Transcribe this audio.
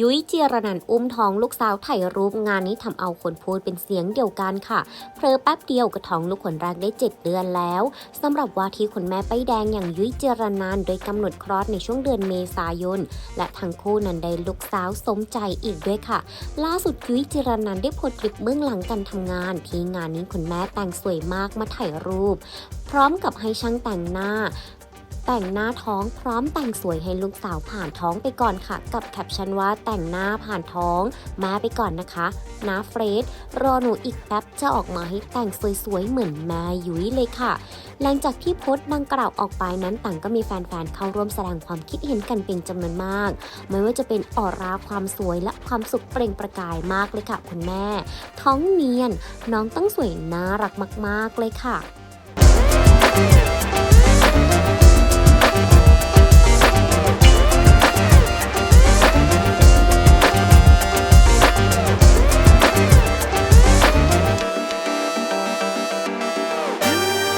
ยุ้ยเจียรนันอุ้มท้องลูกสาวถ่ายรูปงานนี้ทำเอาคนพูดเป็นเสียงเดียวกันค่ะ เพลอแป๊บเดียวก็ท้องลูกคนแรกได้7เดือนแล้วสำหรับว่าที่คุณแม่ป้ายแดงอย่างยุ้ยเจียรนันโดยกำหนดคลอดในช่วงเดือนเมษายน และทั้งคู่นั้นได้ลูกสาวสมใจอีกด้วยค่ะ ล่าสุดยุ้ยเจียรนันได้โพสต์คลิปเบื้องหลังการทำงาน ที่งานนี้คุณแม่แต่งสวยมากมาถ่ายรูป พร้อมกับให้ช่างแต่งหน้า แต่งหน้าท้องพร้อมแต่งสวยให้ลูกสาวผ่านท้องไปก่อนค่ะ กับแคปชั่นว่าแต่งหน้าผ่านท้องมาไปก่อนนะคะนาเฟรดรอหนูอีกแป๊บจะออกมาให้แต่งสวยๆเหมือนแม่ยุ้ยเลยค่ะ หลังจากที่โพสต์ดังกล่าวออกไปนั้นต่างก็มีแฟนๆเข้าร่วมแสดงความคิดเห็นกันเป็นจำนวนมาก ไม่ว่าจะเป็นออร่าความสวยและความสุขเปล่งประกายมากเลยค่ะคุณแม่ ท้องเนียนน้องต้องสวยน่ารักมาก ๆเลยค่ะ